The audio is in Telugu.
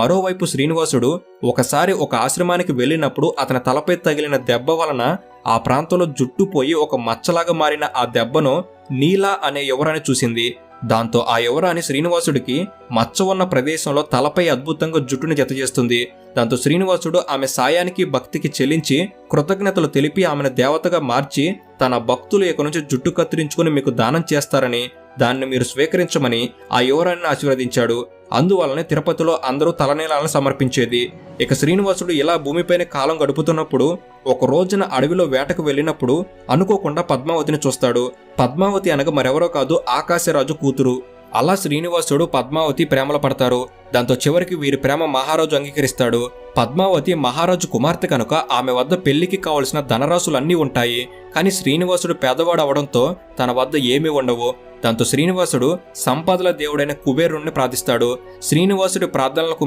మరోవైపు శ్రీనివాసుడు ఒకసారి ఒక ఆశ్రమానికి వెళ్ళినప్పుడు అతని తలపై తగిలిన దెబ్బ వలన ఆ ప్రాంతంలో జుట్టు పోయి ఒక మచ్చలాగా మారిన ఆ దెబ్బను నీలా అనే యువరాణి చూసింది. దాంతో ఆ యువరాణి శ్రీనివాసుడికి మచ్చ ఉన్న ప్రదేశంలో తలపై అద్భుతంగా జుట్టుని జతచేస్తుంది. దాంతో శ్రీనివాసుడు ఆమె సాయానికి భక్తికి చెల్లించి కృతజ్ఞతలు తెలిపి ఆమెను దేవతగా మార్చి తన భక్తులు ఇక నుంచి జుట్టు కత్తిరించుకుని మీకు దానం చేస్తారని దాన్ని మీరు స్వీకరించమని ఆ యువరాణిని ఆశీర్వదించాడు. అందువలనే తిరుపతిలో అందరూ తలనీలాలను సమర్పించేది. ఇక శ్రీనివాసుడు ఇలా భూమిపైన కాలం గడుపుతున్నప్పుడు ఒక రోజున అడవిలో వేటకు వెళ్ళినప్పుడు అనుకోకుండా పద్మావతిని చూస్తాడు. పద్మావతి అనగా మరెవరో కాదు ఆకాశరాజు కూతురు. అలా శ్రీనివాసుడు పద్మావతి ప్రేమలో పడతారు. దాంతో చివరికి వీరి ప్రేమ మహారాజు అంగీకరిస్తాడు. పద్మావతి మహారాజు కుమార్తె కనుక ఆమె వద్ద పెళ్ళికి కావలసిన ధనరాశులన్నీ ఉంటాయి. కానీ శ్రీనివాసుడు పేదవాడు అవడంతో తన వద్ద ఏమీ ఉండవు. దాంతో శ్రీనివాసుడు సంపదల దేవుడైన కుబేరుణ్ణి ప్రార్థిస్తాడు. శ్రీనివాసుడి ప్రార్థనలకు